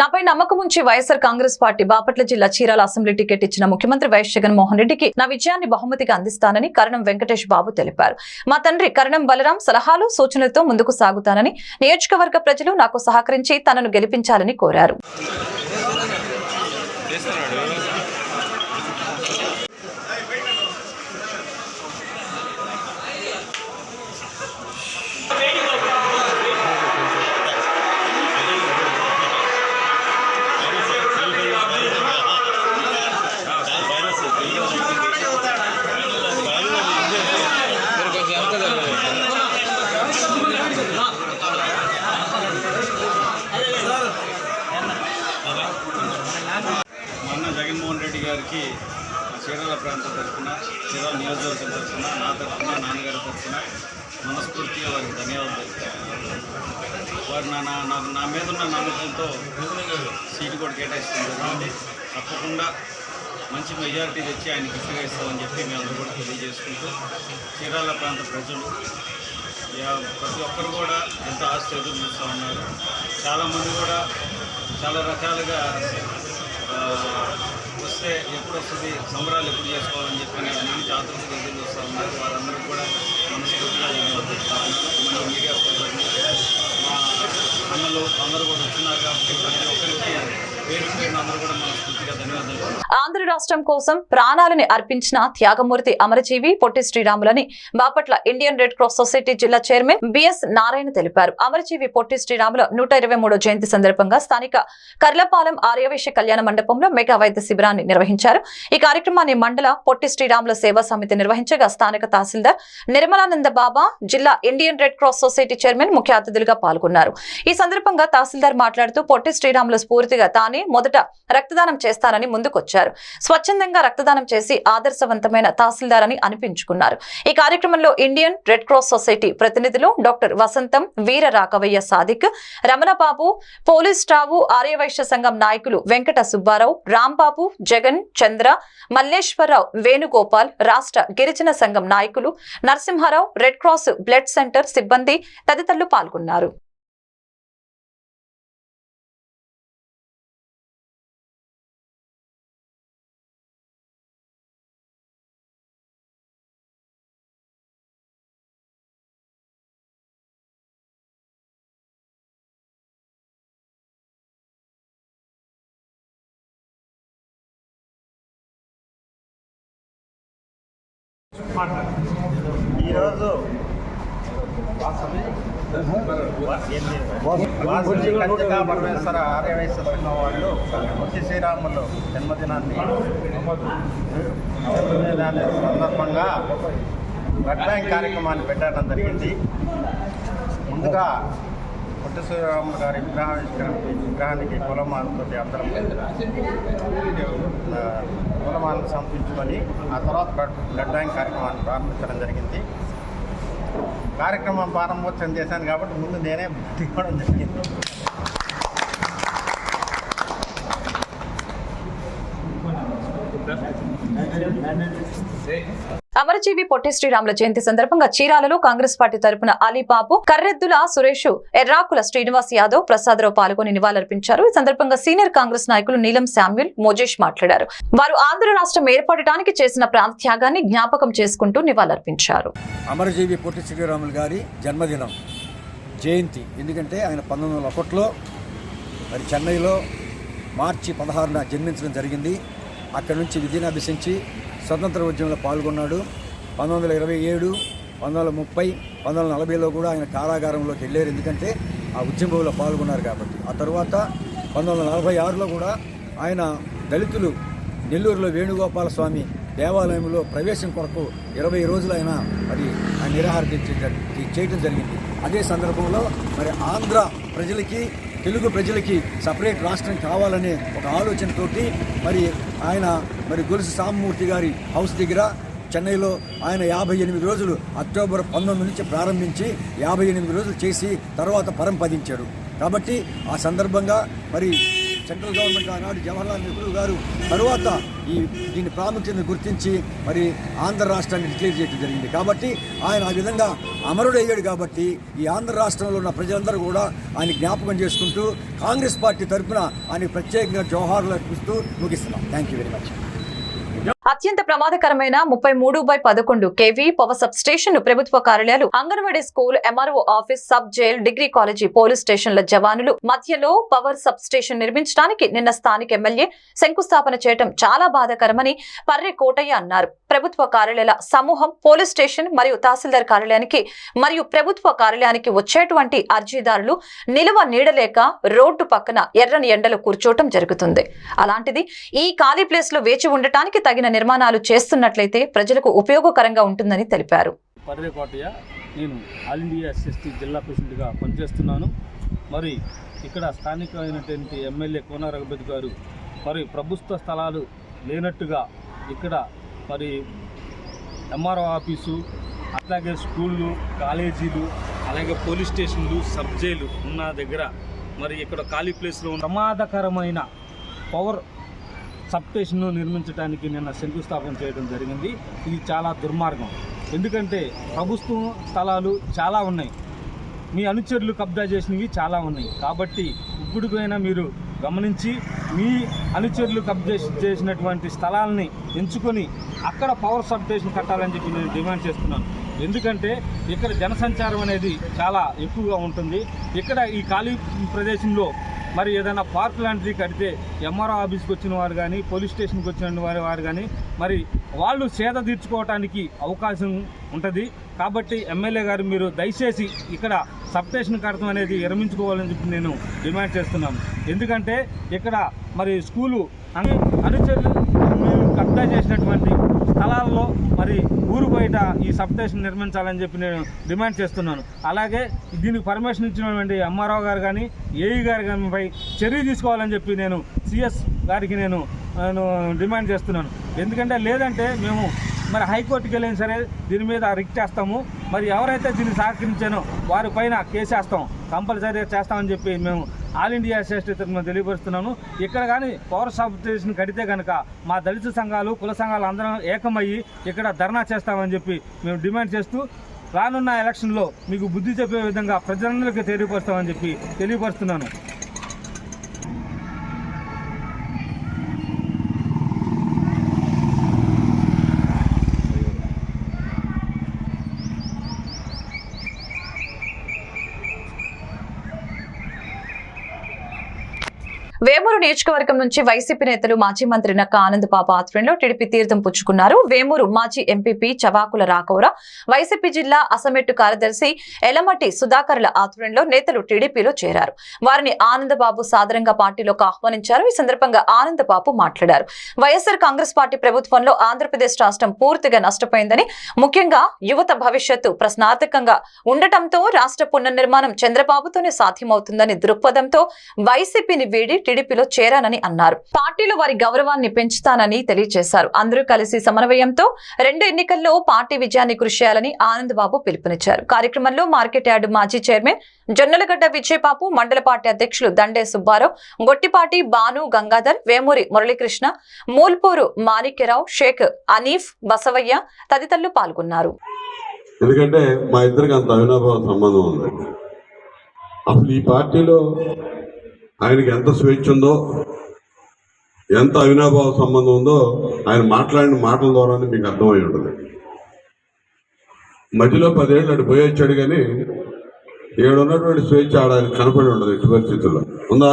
నాపై నమ్మకం ఉంచి వైఎస్ఆర్ కాంగ్రెస్ పార్టీ బాపట్ల జిల్లా చీరాల అసెంబ్లీ టికెట్ ఇచ్చిన ముఖ్యమంత్రి వైఎస్ జగన్మోహన్ రెడ్డికి నా విజయాన్ని బహుమతిగా అందిస్తానని కరణం వెంకటేష్ బాబు తెలిపారు. మా తండ్రి కరణం బలరాం సలహాలు సూచనలతో ముందుకు సాగుతానని నియోజకవర్గ ప్రజలు నాకు సహకరించి తనను గెలిపించాలని కోరారు. అందరికీ చీరాల ప్రాంతం తరఫున చీరాల నియోజకవర్గం తరఫున నా తరఫున నాన్నగారి తరఫున మనస్ఫూర్తిగా వారికి ధన్యవాదాలు వారు నా నా- నా నా మీద ఉన్న నమ్మకంతో సీటు కూడా కేటాయిస్తుంది జరిగింది తప్పకుండా మంచి మెజారిటీ తెచ్చి ఆయన గిఫ్ట్గా ఇస్తామని చెప్పి మేమందరూ కూడా తెలియజేసుకుంటూ చీరాల ప్రాంత ప్రజలు ప్రతి ఒక్కరు కూడా ఎంత ఆస్తి ఎదురు చూస్తూ ఉన్నారు. చాలామంది కూడా చాలా రకాలుగా వస్తే ఎప్పుడు వస్తుంది సంబరాలు ఎప్పుడు చేసుకోవాలని చెప్పి నేను నుంచి ఆతృతగా ఎదురు చూస్తూ ఉన్నారు. వారందరూ కూడా మనస్ఫూర్తిగా మన మీడియా సోదరులు మా అన్నలు అందరూ కూడా వచ్చినాక ప్రతి ఒక్కరికి ఆంధ్ర రాష్ట్రం కోసం ప్రాణాలని అర్పించిన త్యాగమూర్తి అమరజీవి Potti శ్రీరాములని Bapatla Indian red cross society జిల్లా చైర్మన్ బిఎస్ నారాయణ తెలిపారు. అమరజీవి పొట్టి శ్రీరాముల నూట ఇరవై మూడో జయంతి సందర్భంగా స్థానిక కర్లపాలెం ఆర్యవేశ కళ్యాణ మండపంలో మెగా వైద్య శిబిరాన్ని నిర్వహించారు. ఈ కార్యక్రమాన్ని మండల పొట్టి శ్రీరాముల సేవా సమితి నిర్వహించగా స్థానిక తహసీల్దార్ నిర్మలానంద బాబా జిల్లా Indian Red Cross Society chairman ముఖ్య అతిథులుగా పాల్గొన్నారు. ఈ సందర్భంగా తహసీల్దార్ మాట్లాడుతూ పొట్టి శ్రీరాముల స్ఫూర్తిగా తానే మొదట రక్తదానం చేస్తానని ముందుకొచ్చారు. స్వచ్ఛందంగా రక్తదానం చేసి ఆదర్శవంతమైన తహసీల్దార్ అని అనిపించుకున్నారు. ఈ కార్యక్రమంలో ఇండియన్ రెడ్ క్రాస్ సొసైటీ ప్రతినిధులు డాక్టర్ వసంతం వీర రాఘవయ్య సాదిక్ రమణబాబు పోలీస్ రావు ఆర్యవైశ్య సంఘం నాయకులు వెంకట సుబ్బారావు రాంబాబు జగన్ చంద్ర మల్లేశ్వరరావు వేణుగోపాల్ రాష్ట్ర గిరిజన సంఘం నాయకులు Narasimharao red cross blood centre సిబ్బంది తదితరులు పాల్గొన్నారు. ఈరోజు వాసవి పరమేశ్వర ఆర్యవైశ్య సంఘం వాళ్ళు ముత్తి శ్రీరాములు జన్మదినాన్ని జన్మదినాన్ని సందర్భంగా బ్లడ్ బ్యాంక్ కార్యక్రమాన్ని పెట్టడం జరిగింది. ముందుగా పొట్టి శ్రీరాములు గారి విగ్రహావిష్కరణ విగ్రహానికి కులమాలతో అందరం కులమాన్ని పూలమాలను సమర్పించుకొని ఆ తర్వాత బ్లడ్ బ్యాంక్ కార్యక్రమాన్ని ప్రారంభించడం జరిగింది. కార్యక్రమం ప్రారంభోత్సవం చేశాను కాబట్టి ముందు నేనే ఇవ్వడం జరిగింది. అమరజీవి పొట్టి శ్రీరాముల జయంతి సందర్భంగా చీరాలలో కాంగ్రెస్ పార్టీ తరపున అలీబాబు కర్రెద్దుల సురేష్ ఎర్రాకుల శ్రీనివాస్ యాదవ్ ప్రసాదరావు పాల్గొని నివాళులర్పించారు. ఈ సందర్భంగా సీనియర్ కాంగ్రెస్ నాయకులు నీలం శామ్యుల్ మోజేష్ మాట్లాడారు. వారు ఆంధ్ర రాష్ట్రం ఏర్పడటానికి చేసిన ప్రాంత త్యాగాన్ని జ్ఞాపకం చేసుకుంటూ నివాళులర్పించారు. అమరజీవి పొట్టి శ్రీరాములు గారి జన్మదినం జయంతి. ఎందుకంటే ఆయన పంతొమ్మిది వందల ఒకటిలో మరి చెన్నైలో మార్చి పదహారున జన్మించడం జరిగింది. అక్కడి నుంచి విద్యను అభ్యసించి స్వతంత్ర ఉద్యమంలో పాల్గొన్నాడు. పంతొమ్మిది వందల ఇరవై ఏడు పంతొమ్మిది వందల ముప్పై పంతొమ్మిది వందల నలభైలో కూడా ఆయన కారాగారంలోకి వెళ్ళారు. ఎందుకంటే ఆ ఉద్యమంలో పాల్గొన్నారు కాబట్టి. ఆ తర్వాత పంతొమ్మిది వందల నలభై ఆరులో కూడా ఆయన దళితులు నెల్లూరులో వేణుగోపాల స్వామి దేవాలయంలో ప్రవేశం కొరకు ఇరవై రోజులు ఆయన మరి ఆయన నిరాహార దీక్ష చేయటం జరిగింది. అదే సందర్భంలో మరి ఆంధ్ర ప్రజలకి తెలుగు ప్రజలకి సపరేట్ రాష్ట్రం కావాలనే ఒక ఆలోచనతోటి మరి ఆయన మరి గొలుసు సామమూర్తి గారి హౌస్ దగ్గర చెన్నైలో ఆయన యాభై ఎనిమిది రోజులు అక్టోబర్ పంతొమ్మిది నుంచి ప్రారంభించి యాభై ఎనిమిది రోజులు చేసి తర్వాత పరంపదించాడు కాబట్టి ఆ సందర్భంగా మరి సెంట్రల్ గవర్నమెంట్ ఆనాడు జవహర్లాల్ నెహ్రూ గారు తరువాత ఈ దీని ప్రాముఖ్యతను గుర్తించి మరి ఆంధ్ర రాష్ట్రాన్ని డిక్లేర్ చేయడం జరిగింది. కాబట్టి ఆయన ఆ విధంగా అమరుడయ్యాడు కాబట్టి ఈ ఆంధ్ర రాష్ట్రంలో ఉన్న ప్రజలందరూ కూడా ఆయన జ్ఞాపకం చేసుకుంటూ కాంగ్రెస్ పార్టీ తరఫున ఆయన ప్రత్యేకంగా జవహర్లాల్ అర్పిస్తూ ముగిస్తున్నాం. థ్యాంక్ యూ వెరీ మచ్ అత్యంత ప్రమాదకరమైన ముప్పై మూడు బై పదకొండు కేవీ పవర్ సబ్ స్టేషన్ ప్రభుత్వ కార్యాలయాలు anganwadi school MRO office sub jail degree college police స్టేషన్ల జవానులు మధ్యలో పవర్ సబ్ స్టేషన్ నిర్మించడానికి నిన్న స్థానిక ఎమ్మెల్యే శంకుస్థాపన చేయడం చాలా బాధాకరమని పర్రె కోటయ్య అన్నారు. ప్రభుత్వ కార్యాలయాల సమూహం పోలీస్ స్టేషన్ మరియు తహసీల్దార్ కార్యాలయానికి మరియు ప్రభుత్వ కార్యాలయానికి వచ్చేటువంటి అర్జీదారులు నిలువ నీడలేక రోడ్డు పక్కన ఎర్రని ఎండలు కూర్చోవటం జరుగుతుంది. అలాంటిది ఈ ఖాళీ ప్లేస్లో వేచి ఉండటానికి తగిన నిర్మాణాలు చేస్తున్నట్లయితే ప్రజలకు ఉపయోగకరంగా ఉంటుందని తెలిపారు. నేను ఆల్ ఇండియా ఎస్ఎస్టీ జిల్లా ప్రెసిడెంట్గా పనిచేస్తున్నాను. మరి ఇక్కడ స్థానికమైనటువంటి ఎమ్మెల్యే కోన రఘుపతి గారు మరి ప్రభుత్వ స్థలాలు లేనట్టుగా ఇక్కడ మరి ఎంఆర్ఓ ఆఫీసు అట్లాగే స్కూళ్ళు కాలేజీలు అలాగే పోలీస్ స్టేషన్లు సబ్ జైలు ఉన్న దగ్గర మరి ఇక్కడ ఖాళీ ప్లేస్లో ప్రమాదకరమైన పవర్ సబ్స్టేషన్ను నిర్మించడానికి నిన్న శంకుస్థాపన చేయడం జరిగింది. ఇది చాలా దుర్మార్గం. ఎందుకంటే ప్రభుత్వం స్థలాలు చాలా ఉన్నాయి. మీ అనుచరులు కబ్జా చేసినవి చాలా ఉన్నాయి. కాబట్టి ఇప్పుడుకైనా మీరు గమనించి మీ అనుచరులు కబ్జా చేసినటువంటి స్థలాలని ఎంచుకొని అక్కడ పవర్ సబ్స్టేషన్ కట్టాలని చెప్పి నేను డిమాండ్ చేస్తున్నాను. ఎందుకంటే ఇక్కడ జనసంచారం అనేది చాలా ఎక్కువగా ఉంటుంది. ఇక్కడ ఈ ఖాళీ ప్రదేశంలో మరి ఏదైనా పార్క్ లాంటిది కడితే ఎంఆర్ఓ ఆఫీస్కి వచ్చిన వారు కానీ పోలీస్ స్టేషన్కి వచ్చిన వారి వారు కానీ మరి వాళ్ళు సేద తీర్చుకోవటానికి అవకాశం ఉంటుంది. కాబట్టి ఎమ్మెల్యే గారు మీరు దయచేసి ఇక్కడ సబ్ స్టేషన్ కడతం అనేది విరమించుకోవాలని చెప్పి నేను డిమాండ్ చేస్తున్నాను. ఎందుకంటే ఇక్కడ మరి స్కూలు అని అనుచరులు మీరు కబ్జా చేసినటువంటి స్థలాల్లో మరి ఊరు బయట ఈ సబ్ స్టేషన్ నిర్మించాలని చెప్పి నేను డిమాండ్ చేస్తున్నాను. అలాగే దీనికి పర్మిషన్ ఇచ్చినటువంటి ఎంఆర్ఓ గారు కానీ ఏఈ గారు కానీ పై చర్య తీసుకోవాలని చెప్పి నేను సిఎస్ గారికి నేను డిమాండ్ చేస్తున్నాను. ఎందుకంటే లేదంటే మేము మరి హైకోర్టుకి వెళ్ళిన సరే దీని మీద రిక్ చేస్తాము. మరి ఎవరైతే దీన్ని సహకరించానో వారి పైన కేసేస్తాం కంపల్సరీగా చేస్తామని చెప్పి మేము ఆల్ ఇండియా అసోసియేషన్ తరఫున తెలియపరుస్తున్నాను. ఇక్కడ కానీ పవర్ సబ్స్టేషన్ కడితే కనుక మా దళిత సంఘాలు కుల సంఘాలు అందరం ఏకమయ్యి ఇక్కడ ధర్నా చేస్తామని చెప్పి మేము డిమాండ్ చేస్తూ రానున్న ఎలక్షన్లో మీకు బుద్ధి చెప్పే విధంగా ప్రజలందరికీ తెలియపరుస్తామని చెప్పి తెలియపరుస్తున్నాను. వేమూరు నియోజకవర్గం నుంచి వైసీపీ నేతలు మాజీ మంత్రి నక్క ఆనంద్ బాబు ఆధ్వర్యంలో టీడీపీ తీర్థం పుచ్చుకున్నారు. వేమూరు మాజీ ఎంపీపీ చవాకుల రాఘవరా వైసీపీ జిల్లా అసమెట్టు కార్యదర్శి ఎలమటి సుధాకర్ల ఆధ్వర్యంలో నేతలు టీడీపీలో చేరారు. వారిని ఆనందబాబు సాదరంగా పార్టీలోకి ఆహ్వానించారు. ఈ సందర్భంగా ఆనందబాబు మాట్లాడారు. వైఎస్ఆర్ కాంగ్రెస్ పార్టీ ప్రభుత్వంలో ఆంధ్రప్రదేశ్ రాష్ట్రం పూర్తిగా నష్టపోయిందని ముఖ్యంగా యువత భవిష్యత్తు ప్రశ్నార్థకంగా ఉండటంతో రాష్ట్ర పునర్నిర్మాణం చంద్రబాబుతోనే సాధ్యమవుతుందని దృక్పథంతో వైసీపీని వీడి టీడీపీలో చేరానని అన్నారు. పార్టీలో వారి గౌరవాన్ని పెంచుతానని తెలియజేశారు. అందరూ కలిసి సమన్వయంతో రెండు ఎన్నికల్లో పార్టీ విజయాన్ని కృషి చేయాలని ఆనందబాబు పిలుపునిచ్చారు. కార్యక్రమంలో మార్కెట్ యార్డు మాజీ చైర్మన్ జొన్నలగడ్డ విజయబాబు మండల పార్టీ అధ్యక్షులు దండే సుబ్బారావు గొట్టిపాటి బాను గంగాధర్ వేమూరి మురళీకృష్ణ మూల్పూరు మాణిక్యరావు షేక్ అనీఫ్ బసవయ్య తదితరులు పాల్గొన్నారు. ఎందుకంటే మా ఇద్దరికి అంత అవినాభావ సంబంధం ఉంది అసలు ఈ పార్టీలో ఆయనకి ఎంత స్వేచ్ఛ ఉందో ఎంత అవినాభావ సంబంధం ఉందో ఆయన మాట్లాడిన మాటల ద్వారానే మీకు అర్థమై ఉంటుంది. మధ్యలో పదేళ్ళు అటు పోయి వచ్చాడు కానీ ఏడు ఉన్నటువంటి స్వేచ్ఛ ఆడ ఆయన కనపడి ఉండదు ఎట్టి పరిస్థితుల్లో. ఉందా?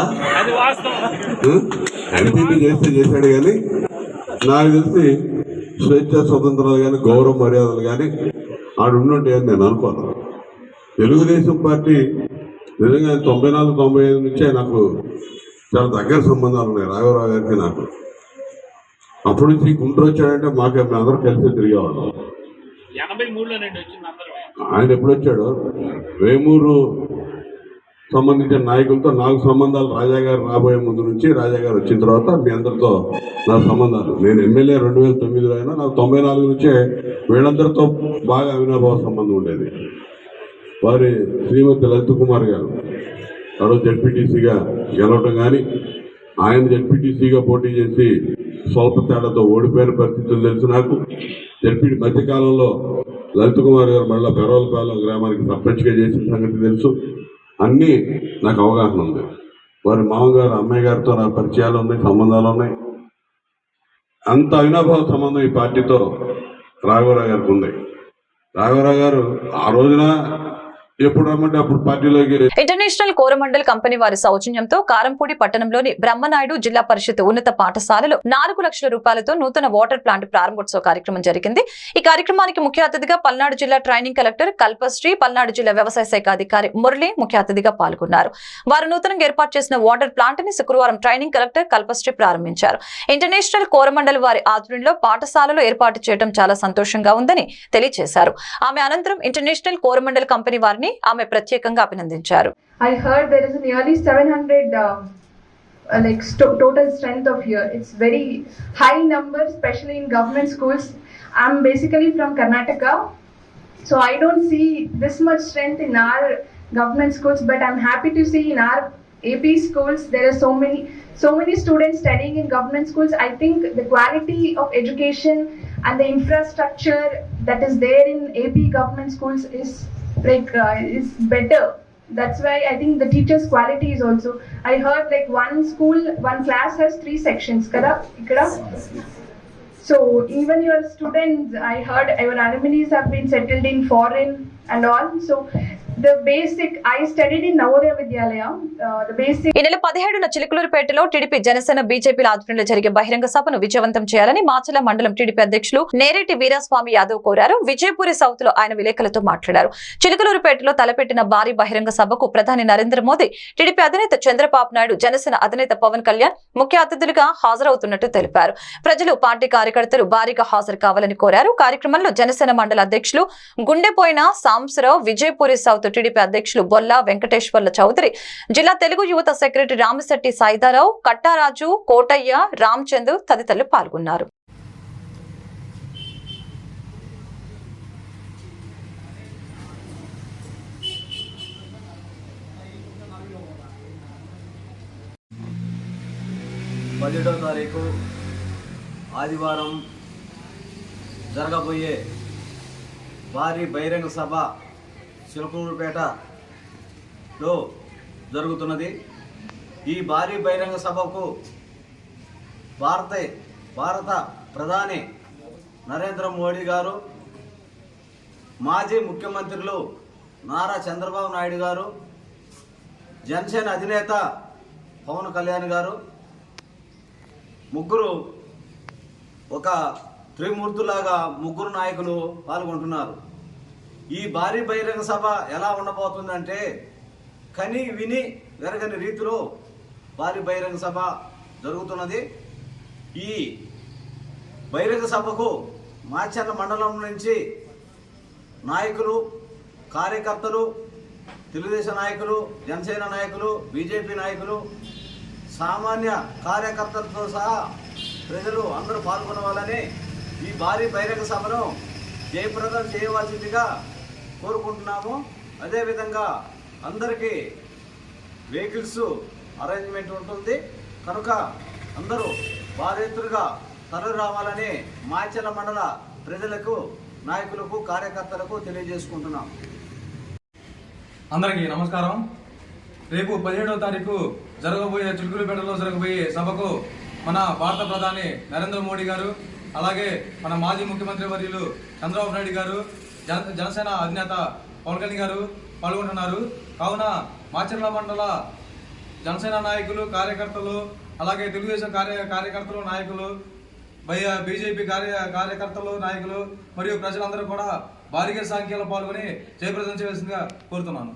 ఎంపీపీ చేస్తే చేశాడు కానీ నాకు తెలిసి స్వేచ్ఛ స్వతంత్రాలు కానీ గౌరవ మర్యాదలు కానీ ఆడు అని నేను అనుకోను. తెలుగుదేశం పార్టీ నిజంగా తొంభై నాలుగు తొంభై ఐదు నుంచే నాకు చాలా దగ్గర సంబంధాలు ఉన్నాయి. రాఘవరావు గారికి నాకు. అప్పటి నుంచి గుంటూరు వచ్చాడంటే మాకు అందరూ కలిసి తిరిగేవాళ్ళం. ఆయన ఎప్పుడు వచ్చాడు? వేమూరు సంబంధించిన నాయకులతో నాకు సంబంధాలు రాజా గారు రాబోయే ముందు నుంచి రాజా గారు వచ్చిన తర్వాత మీ అందరితో నా సంబంధాలు. నేను ఎమ్మెల్యే రెండు వేల తొమ్మిదిలో అయినా నాకు తొంభై నాలుగు నుంచే వీళ్ళందరితో బాగా అవినాభావ సంబంధం ఉండేది. వారి శ్రీమతి లలిత కుమార్ గారు. ఆ జడ్పీటీసీగా గెలవటం కానీ ఆయన జడ్పీటీసీగా పోటీ చేసి స్వల్ప తేడాతో ఓడిపోయిన పరిస్థితులు తెలుసు నాకు. జడ్పీ మధ్యకాలంలో లలిత్ కుమార్ గారు మళ్ళీ పెరవలపాలెం గ్రామానికి సర్పంచ్గా చేసిన సంగతి తెలుసు. అన్నీ నాకు అవగాహన ఉంది. వారి మామగారు అమ్మాయి గారితో నా పరిచయాలు ఉన్నాయి సంబంధాలు ఉన్నాయి. అంత అవినాభావ సంబంధం ఈ పార్టీతో రాఘవరావు గారికి ఉంది. రాఘవరావు గారు ఆ రోజున ఇంటర్నేషనల్ కోరమండల్ కంపెనీ వారి సౌజన్యంతో కారంపూడి పట్టణంలోని బ్రహ్మనాయుడు జిల్లా పరిషత్ ఉన్నత పాఠశాలలో నాలుగు లక్షల రూపాయలతో నూతన వాటర్ ప్లాంట్ ప్రారంభోత్సవ కార్యక్రమం జరిగింది. ఈ కార్యక్రమానికి ముఖ్య అతిథిగా పల్నాడు జిల్లా ట్రైనింగ్ కలెక్టర్ కల్పశ్రీ పల్నాడు జిల్లా వ్యవసాయ శాఖ అధికారి మురళి ముఖ్య అతిథిగా పాల్గొన్నారు. వారు నూతనంగా ఏర్పాటు చేసిన వాటర్ ప్లాంట్ని శుక్రవారం ట్రైనింగ్ కలెక్టర్ కల్పశ్రీ ప్రారంభించారు. ఇంటర్నేషనల్ కోరమండల్ వారి ఆధ్వర్యంలో పాఠశాలలో ఏర్పాటు చేయడం చాలా సంతోషంగా ఉందని తెలియజేశారు. ఆమె అనంతరం ఇంటర్నేషనల్ కోరమండల్ కంపెనీ వారిని ఆమె ప్రత్యేకంగా అభినందించారు I heard there is nearly 700 uh, uh, like sto- total strength of here. It's very high number, especially in government schools. I'm basically from Karnataka, so I don't see this much strength in our government schools. But I'm happy to see in our AP schools there are so many so many students studying in government schools. I think the quality of education and the infrastructure that is there in AP government schools is like uh, is better. That's why i think the teachers quality is also i heard like one school one class has three sections kada so even your students i heard your alumni have been settled in foreign and all. So ఈ నెల పదిహేడున చిలుకలూరుపేటలో TDP Janasena బీజేపీల ఆధ్వర్యంలో జరిగే బహిరంగ సభను విజయవంతం చేయాలని మాచల మండలం టీడీపీ అధ్యక్షులు నేరేటి వీరాస్వామి యాదవ్ కోరారు. విజయపూరి సౌత్లో ఆయన విలేకరులతో మాట్లాడారు. చిలుకలూరుపేటలో తలపెట్టిన భారీ బహిరంగ సభకు ప్రధాని నరేంద్ర మోదీ టీడీపీ అధినేత చంద్రబాబు నాయుడు జనసేన అధినేత పవన్ కళ్యాణ్ ముఖ్య అతిథులుగా హాజరవుతున్నట్టు తెలిపారు. ప్రజలు పార్టీ కార్యకర్తలు భారీగా హాజరు కావాలని కోరారు. కార్యక్రమంలో జనసేన మండల అధ్యక్షులు గుండెపోయిన సాంబశివరావు విజయపూరి సౌత్ టీడీపీ అధ్యక్షులు బొల్లా వెంకటేశ్వర్ల చౌదరి జిల్లా తెలుగు యువత సెక్రటరీ రామశెట్టి సాయిదారావు కట్టారాజు కోటయ్య రామచంద్ తదితరులు పాల్గొన్నారు. పదిహేడో తారీఖు ఆదివారం జరగబోయే భారీ బహిరంగ సభ చిలకూరుపేటలో జరుగుతున్నది. ఈ భారీ బహిరంగ సభకు భారత భారత ప్రధాని నరేంద్ర మోడీ గారు మాజీ ముఖ్యమంత్రులు నారా చంద్రబాబు నాయుడు గారు జనసేన అధినేత పవన్ కళ్యాణ్ గారు ముగ్గురు ఒక త్రిమూర్తులాగా ముగ్గురు నాయకులు పాల్గొంటున్నారు. ఈ భారీ బహిరంగ సభ ఎలా ఉండబోతుందంటే కని విని వెరగని రీతిలో భారీ బహిరంగ సభ జరుగుతున్నది. ఈ బహిరంగ సభకు మాచర్ల మండలం నుంచి నాయకులు కార్యకర్తలు తెలుగుదేశం నాయకులు జనసేన నాయకులు బీజేపీ నాయకులు సామాన్య కార్యకర్తలతో సహా ప్రజలు అందరూ పాల్గొనవాలని ఈ భారీ బహిరంగ సభను జయప్రదం చేయవలసిందిగా కోరుకుంటున్నాము. అదేవిధంగా అందరికీ వెహికల్స్ అరేంజ్మెంట్ ఉంటుంది. కనుక అందరూ భారీ తరలి రావాలని మాచల మండల ప్రజలకు నాయకులకు కార్యకర్తలకు తెలియజేసుకుంటున్నాం. అందరికీ నమస్కారం. రేపు పదిహేడవ తారీఖు జరగబోయే చిలుకులపేటలో జరగబోయే సభకు మన భారత ప్రధాని నరేంద్ర మోడీ గారు అలాగే మన మాజీ ముఖ్యమంత్రి వర్యులు చంద్రబాబు నాయుడు గారు జన జనసేన అధినేత పవన్ కళ్యాణ్ గారు పాల్గొంటున్నారు. కావున మాచర్ల మండల జనసేన నాయకులు కార్యకర్తలు అలాగే తెలుగుదేశం కార్య కార్యకర్తలు నాయకులు బయ బీజేపీ కార్య కార్యకర్తలు నాయకులు మరియు ప్రజలందరూ కూడా భారీగా సంఖ్యలో పాల్గొని జయప్రదం చేయవలసిందిగా కోరుతున్నాను.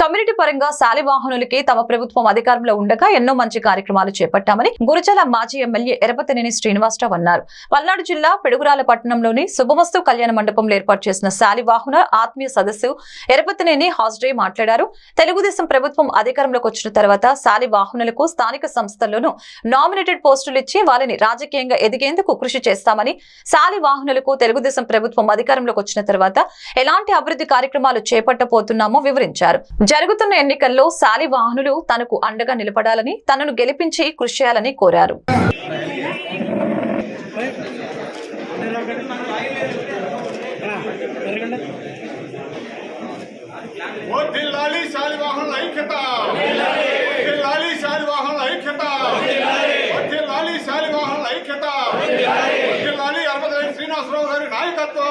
కమ్యూనిటీ పరంగా శాలివాహనులకి తమ ప్రభుత్వం అధికారంలో ఉండగా ఎన్నో మంచి కార్యక్రమాలు చేపట్టామని గురజాల మాజీ ఎమ్మెల్యే ఎరపతినేని శ్రీనివాసరావు అన్నారు. పల్నాడు జిల్లా పెడుగురాల పట్టణంలోని శుభమస్తు కళ్యాణ మండపంలో ఏర్పాటు చేసిన శాలివాహన ఆత్మీయ సదస్సు ఎరపతినేని హాజరై మాట్లాడారు. తెలుగుదేశం ప్రభుత్వం అధికారంలోకి వచ్చిన తర్వాత శాలివాహనులకు స్థానిక సంస్థల్లోనూ నామినేటెడ్ పోస్టులు ఇచ్చి వాళ్ళని రాజకీయంగా ఎదిగేందుకు కృషి చేస్తామని శాలివాహనులకు తెలుగుదేశం ప్రభుత్వం అధికారంలోకి వచ్చిన తర్వాత ఎలాంటి అభివృద్ధి కార్యక్రమాలు చేపట్టబోతున్నామో వివరించారు. జరుగుతున్న ఎన్నికల్లో శాలివాహనులు తనకు అండగా నిలబడాలని తనను గెలిపించి కృషి చేయాలని కోరారు. శ్రీనివాసరావు గారి నాయకత్వం.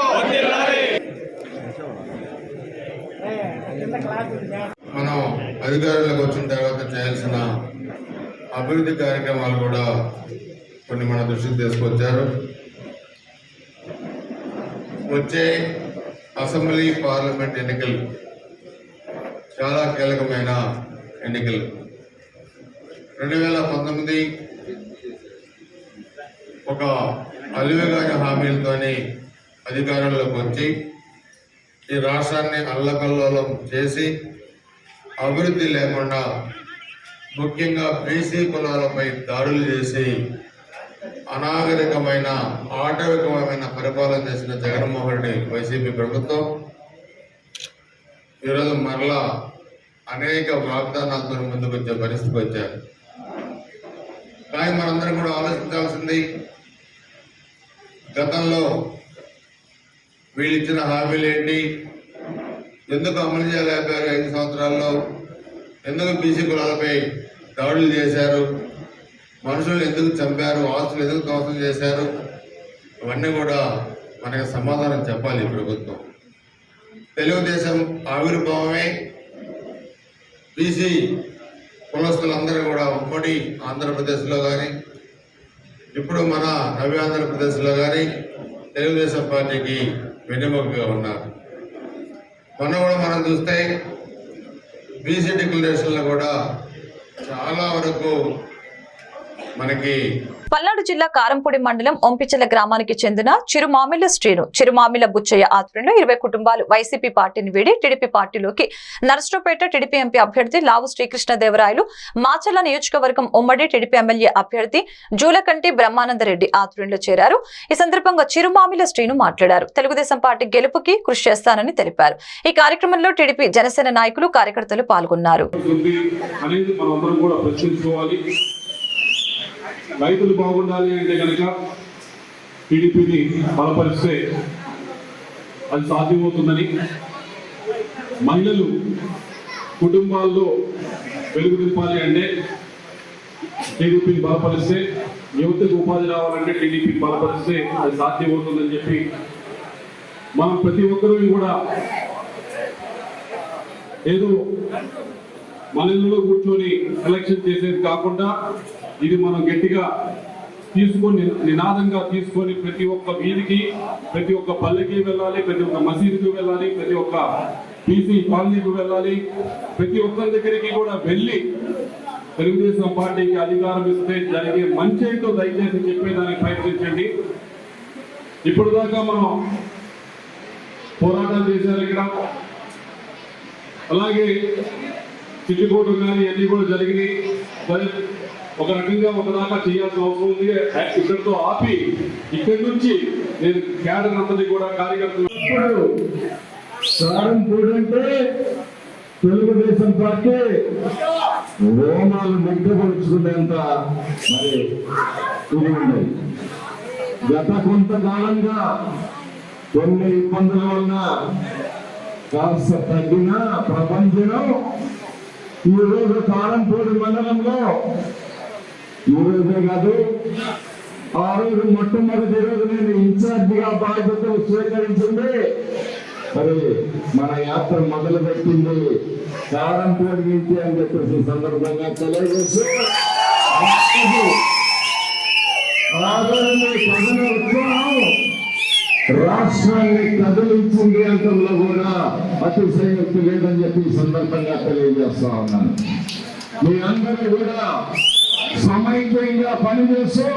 మనం అధికారంలోకి వచ్చిన తర్వాత చేయాల్సిన అభివృద్ధి కార్యక్రమాలు కూడా కొన్ని మన దృష్టికి తీసుకొచ్చారు. వచ్చే అసెంబ్లీ పార్లమెంట్ ఎన్నికలు చాలా కీలకమైన ఎన్నికలు. రెండు వేల పంతొమ్మిది ఒక అలివిగాని హామీలతోని అధికారంలోకి వచ్చి ఈ రాష్ట్రాన్ని అల్లకల్లోలం చేసి అభివృద్ధి లేకుండా ముఖ్యంగా బీసీ కులాలపై దాడులు చేసి అనాగరికమైన ఆటవికమైన పరిపాలన చేసిన జగన్మోహన్ రెడ్డి వైసీపీ ప్రభుత్వం ఈరోజు మరలా అనేక వాగ్దానాలతో ముందుకు వచ్చే పరిస్థితికి వచ్చారు. కానీ మనందరం కూడా ఆలోచించాల్సింది గతంలో వీళ్ళు ఇచ్చిన హామీలు ఏంటి ఎందుకు అమలు చేయలేకపోయారు ఐదు సంవత్సరాల్లో? ఎందుకు బీసీ కులాలపై దాడులు చేశారు? మనుషులు ఎందుకు చంపారు? ఆస్తులు ఎందుకు ధ్వంసం చేశారు? ఇవన్నీ కూడా మనకి సమాధానం చెప్పాలి ప్రభుత్వం. తెలుగుదేశం ఆవిర్భావమే. బీసీ కులస్తులందరూ కూడా ఉమ్మడి ఆంధ్రప్రదేశ్లో కానీ ఇప్పుడు మన నవ్య ఆంధ్రప్రదేశ్లో కానీ తెలుగుదేశం పార్టీకి వెన్నెముకగా ఉన్నారు. మొన్న కూడా మనం చూస్తే బీసీ డిక్లరేషన్లో కూడా చాలా వరకు మనకి పల్నాడు జిల్లా కారంపూడి మండలం ఒంపిచెల గ్రామానికి చెందిన చిరుమామిల శ్రీను. చిరుమామిల బుచ్చయ్య ఆధ్వర్యంలో ఇరవై కుటుంబాలు వైసీపీ పార్టీని వీడి టీడీపీ పార్టీలోకి. నరసరావుపేట టీడీపీ ఎంపీ అభ్యర్థి లావు శ్రీకృష్ణదేవరాయలు మాచర్ల నియోజకవర్గం ఉమ్మడి టీడీపీ ఎమ్మెల్యే అభ్యర్థి జూలకంటి బ్రహ్మానందరెడ్డి ఆధ్వర్యంలో చేరారు. ఈ సందర్భంగా చిరుమామిల శ్రీను మాట్లాడారు. తెలుగుదేశం పార్టీ గెలుపుకి కృషి చేస్తానని తెలిపారు. ఈ కార్యక్రమంలో టీడీపీ జనసేన నాయకులు కార్యకర్తలు పాల్గొన్నారు ఉంది అనేది మనం అందరం కూడా ప్రశ్నించుకోవాలి రైతులు బాగుండాలి అంటే కనుక టీడీపీని బలపరిస్తే అది సాధ్యమవుతుందని మహిళలు కుటుంబాల్లో వెలుగు నింపాలి అంటే టీడీపీని బలపరిస్తే యువతకు ఉపాధి రావాలంటే టీడీపీని బలపరిస్తే అది సాధ్యమవుతుందని చెప్పి మనం ప్రతి ఒక్కరూ కూడా ఏదో మన కూర్చొని ఎలక్షన్ చేసేది కాకుండా ఇది మనం గట్టిగా తీసుకొని నినాదంగా తీసుకొని ప్రతి ఒక్క వీధికి ప్రతి ఒక్క పల్లెకి వెళ్ళాలి ప్రతి ఒక్క మసీదుకి వెళ్ళాలి ప్రతి ఒక్క బీసీ కాలనీకి వెళ్ళాలి ప్రతి ఒక్కరి దగ్గరికి కూడా వెళ్ళి తెలుగుదేశం పార్టీకి అధికారం ఇస్తే జరిగే మంచి ఏంటో దయచేసి చెప్పేదానికి ప్రయత్నించండి. ఇప్పుడు దాకా మనం పోరాటాలు చేశారు ఇక్కడ. అలాగే చిట్టుకోటు కానీ అన్ని కూడా జరిగినాయి. ఒక రకంగా ఒకదాకా చేయాల్సిన అవసరం ఉంది. ఇక్కడితో ఆపి ఇక్కడి నుంచి నేను క్యాడర్ అంతది కూడా కార్యకర్తలు సారంపూడి అంటే తెలుగుదేశం పార్టీ రోమాలు నిగ్గపరుచుకునేంత మరి ఇది ఉంది గత కొంతకాలంగా కొన్ని ఇబ్బందుల వలన కాస్త తగ్గిన ప్రపంచం ఈరోజు కారంపూడి మండలంలో ఈ రోజే కాదు. ఆ రోజు మొట్టమొదటి రోజు నేను ఇన్ఛార్జిగా బాధ్యతలు స్వీకరించింది. మరి మన యాత్ర మొదలు పెట్టింది కారం పొడిగించి అని చెప్పేసి సందర్భంగా తెలియజేస్తూ రాష్ట్రాన్ని కదిలించింది అంతలో కూడా అతిశయోక్తి లేదని చెప్పి సందర్భంగా తెలియజేస్తా ఉన్నాను. మీ అందరూ కూడా సమైక్యంగా పనిచేస్తూ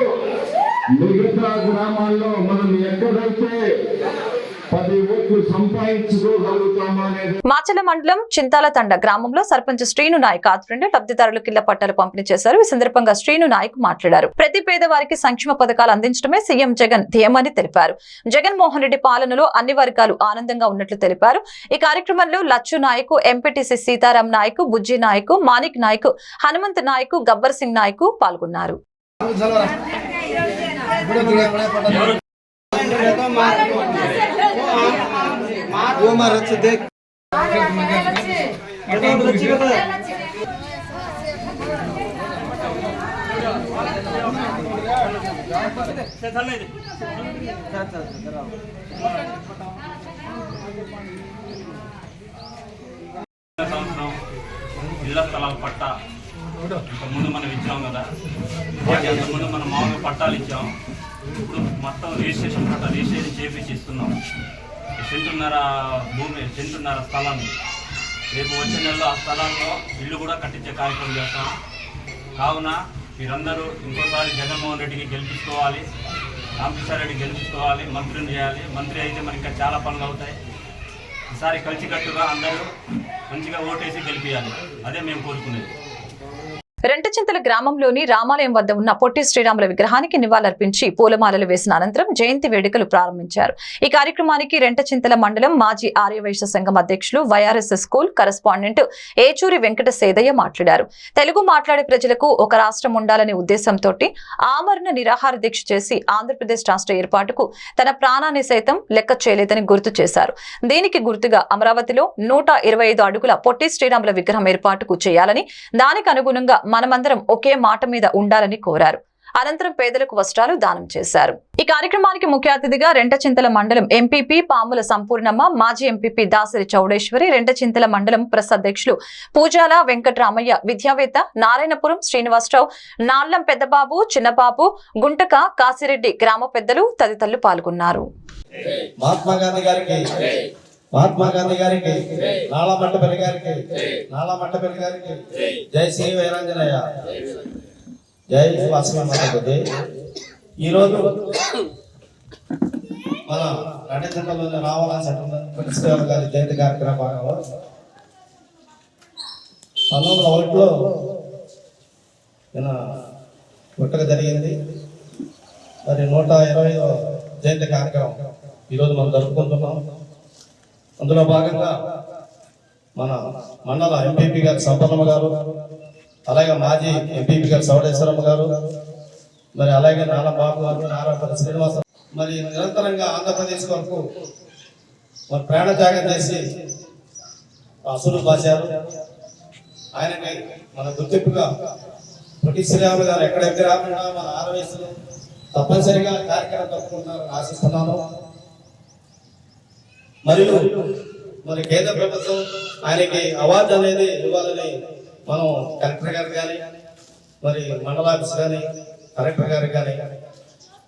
మిగతా గ్రామాల్లో మనం ఎక్కడైతే మాచల మండలం చింతాల తండ గ్రామంలో సర్పంచ్ శ్రీను నాయక్ ఆధ్వర్యంలో లబ్ధిదారులకు ఇళ్ళ పట్టాలు పంపిణీ చేశారు ఈ సందర్భంగా శ్రీను నాయక్ మాట్లాడారు. ప్రతి పేదవారికి సంక్షేమ పథకాలు అందించడమే సీఎం జగన్ ధ్యేయమని తెలిపారు. జగన్మోహన్ రెడ్డి పాలనలో అన్ని వర్గాలు ఆనందంగా ఉన్నట్లు తెలిపారు. ఈ కార్యక్రమంలో లచ్చు నాయక్ ఎంపీటీసీ సీతారాం నాయక్ బుజ్జి నాయక్ మానిక్ నాయక్ హనుమంత్ నాయక్ గబ్బర్ సింగ్ నాయక్ పాల్గొన్నారు. సంవత్సరం ఇళ్ళ స్థలాల పట్టా. ఇంత ముందు మనం ఇచ్చాం కదా. అంత ముందు మనం మామూలుగా పట్టాలు ఇచ్చాం. ఇప్పుడు మొత్తం రిజిస్ట్రేషన్ పట్టా రిజిస్ట్రేషన్ చేపించి ఇస్తున్నాం. సెంటున్నర భూమి సెంటున్నర స్థలాన్ని రేపు వచ్చే నెలలో ఆ స్థలాల్లో ఇల్లు కూడా కట్టించే కార్యక్రమం చేస్తాం. కావున మీరందరూ ఇంకోసారి జగన్మోహన్ రెడ్డికి గెలిపించుకోవాలి రామకృష్ణారెడ్డి రెడ్డి గెలిపించుకోవాలి మంత్రిని చేయాలి. మంత్రి అయితే మనకి ఇంకా చాలా పనులు అవుతాయి. ఈసారి కలిసికట్టుగా అందరూ మంచిగా ఓటేసి గెలిపించాలి అదే మేము కోరుకునేది. రెంటచింతల గ్రామంలోని రామాలయం వద్ద ఉన్న పొట్టి శ్రీరాముల విగ్రహానికి నివాళులర్పించి పూలమాలలు వేసిన అనంతరం జయంతి వేడుకలు ప్రారంభించారు. ఈ కార్యక్రమానికి రెంటచింతల మండలం మాజీ ఆర్యవైశ్య సంఘం అధ్యక్షులు YRS school correspondent Yechuri Venkata Sedaiah మాట్లాడారు. తెలుగు మాట్లాడే ప్రజలకు ఒక రాష్ట్రం ఉండాలనే ఉద్దేశంతో ఆమరణ నిరాహార దీక్ష చేసి ఆంధ్రప్రదేశ్ రాష్ట్ర ఏర్పాటుకు తన ప్రాణాన్ని సైతం లెక్క చేయలేదని గుర్తు చేశారు. దీనికి గుర్తుగా అమరావతిలో నూట ఇరవై ఐదు అడుగుల పొట్టి శ్రీరాముల విగ్రహం ఏర్పాటుకు చేయాలని దానికి అనుగుణంగా మనమందరం ఒకే మాట మీద ఉండాలని కోరారు. అనంతరం పేదలకు వస్త్రాలు దానం చేశారు. ఈ కార్యక్రమానికి ముఖ్య అతిథిగా రెంటచింతల మండలం ఎంపీపీ పాముల సంపూర్ణమ్మ మాజీ ఎంపీపీ దాసరి చౌడేశ్వరి రెంటచింతల మండలం ప్రెస్ అధ్యక్షులు పూజాల వెంకటరామయ్య విద్యావేత్త నారాయణపురం శ్రీనివాసరావు నాళ్ళం పెద్దబాబు చిన్నబాబు గుంటక కాసిరెడ్డి గ్రామ పెద్దలు తదితరులు పాల్గొన్నారు. మహాత్మా గాంధీ గారికి మహాత్మా గాంధీ గారికి నాలా మట్టపల్లి గారికి నాలా మట్టపల్లి గారికి జై. శ్రీ వీరాంజనేయ. జై వాసనపతి ఈరోజు మన రణచంద్రలోని రావాలని సెటిల్ గారి జయంతి కార్యక్రమ భాగంలో పంతొమ్మిది ఒకటిలో పుట్టక జరిగింది. మరి నూట ఇరవై జయంతి కార్యక్రమం ఈరోజు మనం జరుపుకుంటున్నాం. అందులో భాగంగా మన మండల ఎంపీపీ గారు సంపన్నమ్మ గారు అలాగే మాజీ ఎంపీపీ గారు సవడేశ్వరమ్మ గారు మరి అలాగే నాన్న బాబు గారు నారాయణ శ్రీనివాస మరి నిరంతరంగా ఆంధ్రప్రదేశ్ వరకు మరి ప్రాణత్యాగం చేసి అసలు బాశారు ఆయనకి మన గుర్తింపుగా పొట్టి శ్రీరాములు గారు ఎక్కడెక్కడ రాకుండా మన ఆరవేసులు తప్పనిసరిగా కార్యక్రమం తప్పుకుంటారని ఆశిస్తున్నాను. మరియు మరి కేంద్ర ప్రభుత్వం ఆయనకి అవార్డు అనేది ఇవ్వాలని మనం కలెక్టర్ గారు కానీ మరి మండల ఆఫీస్ కానీ కలెక్టర్ గారు కానీ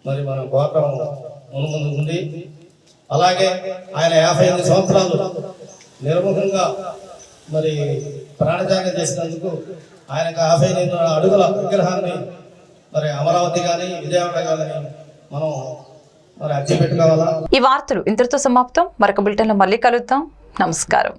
మరి మనం గోత్రం ముందు ఉంది. అలాగే ఆయన యాభై ఎనిమిది సంవత్సరాలు నిర్ముఖంగా మరి ప్రాణత్యాగం చేసినందుకు ఆయనకు యాభై ఎనిమిది అడుగుల విగ్రహాన్ని మరి అమరావతి కానీ విజయవాడ కానీ మనం ఈ వార్తలు ఇంతటితో సమాప్తం. మరొక బులెటిన్లో మళ్ళీ కలుద్దాం. నమస్కారం.